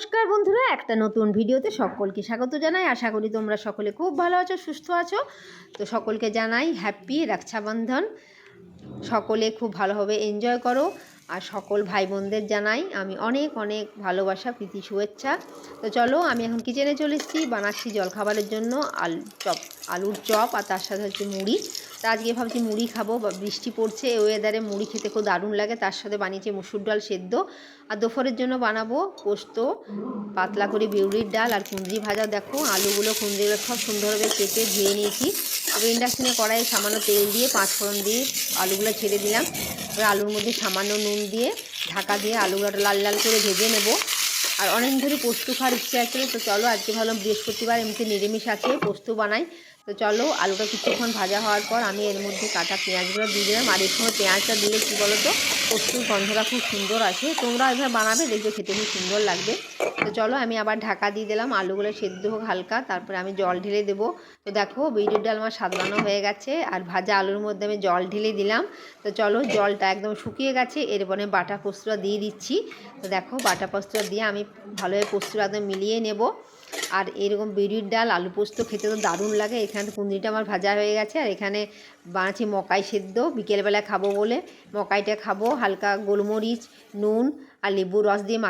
নমস্কার বন্ধুরা, একটা নতুন ভিডিওতে সকলকে স্বাগত জানাই। আশা করি তোমরা সকলে খুব ভালো আছো, সুস্থ আছো। তো সকলকে জানাই হ্যাপি রক্ষাবন্ধন। সকলে খুব ভালোভাবে এনজয় করো। আর সকল ভাই বোনদের জানাই আমি অনেক অনেক ভালোবাসা, প্রীতি, শুভেচ্ছা। তো চলো, আমি এখন কিচেনে চলে এসেছি, বানাচ্ছি জলখাবারের জন্য আলু চপ, আলুর চপ আর তার সাথে হচ্ছে মুড়ি। তা আজকে ভাবছি মুড়ি খাব বৃষ্টি পড়ছে ওয়েদারে মুড়ি খেতে খুব দারুণ লাগে। তার সাথে বানিয়েছি মুসুর ডাল সেদ্ধ। আর দুপুরের জন্য বানাবো পোস্ত, পাতলা করে বিউলির ডাল আর কুঁদরি ভাজা। দেখো, আলুগুলো কুঁদরিগুলো সব সুন্দরভাবে কেটে ধুয়ে নিয়েছি। তবে ইন্ডাকশানে কড়াইয়ে সামান্য তেল দিয়ে পাঁচ ফোড়ন দিয়ে আলুগুলো ছেড়ে দিলাম। এবার আলুর মধ্যে সামান্য নুন দিয়ে ঢাকা দিয়ে আলুগুলো লাল লাল করে ভেজে নেব। আর অনেক ধরে পোস্ত খাওয়ার ইচ্ছে আছে, তো চলো আজকে ভালো বৃহস্পতিবার এমনিতে নিরামিষ আছে, পোস্ত বানাই। তো চলো আলুটা কিছুক্ষণ ভাজা হওয়ার পর আমি এর মধ্যে কাটা পেঁয়াজগুলো দিয়ে দিলাম। আর এর সময় পেঁয়াজটা দিলে কী বলো তো পোস্তর গন্ধটা খুব সুন্দর আসে। তোমরা এভাবে বানাবে, দেখবে খেতে খুব সুন্দর লাগবে। তো চলো আমি আবার ঢাকা দিয়ে দিলাম। আলুগুলো সেদ্ধ হোক হালকা, তারপরে আমি জল ঢেলে দেবো। তো দেখো বিউলির ডাল আমার সাদলানো হয়ে গেছে। আর ভাজা আলুর মধ্যে আমি জল ঢেলে দিলাম। তো চলো, জলটা একদম শুকিয়ে গেছে। এরপরে বাটা পোস্তটা দিয়ে দিচ্ছি। তো দেখো, বাটা পোস্তটা দিয়ে আমি ভালোভাবে পোস্তটা একদম মিলিয়ে নেব। আর এরকম বিড়ির ডাল, আলু পোস্ত খেতে তো দারুণ লাগে। এখানে তো কুঁদরিটা আমার ভাজা হয়ে গেছে। আর এখানে বানাচ্ছি মকাই সেদ্ধ। বিকেলবেলা খাব বলে মকাইটা খাব। হালকা গোলমরিচ, নুন আর লেবুর রস দিয়ে মাখি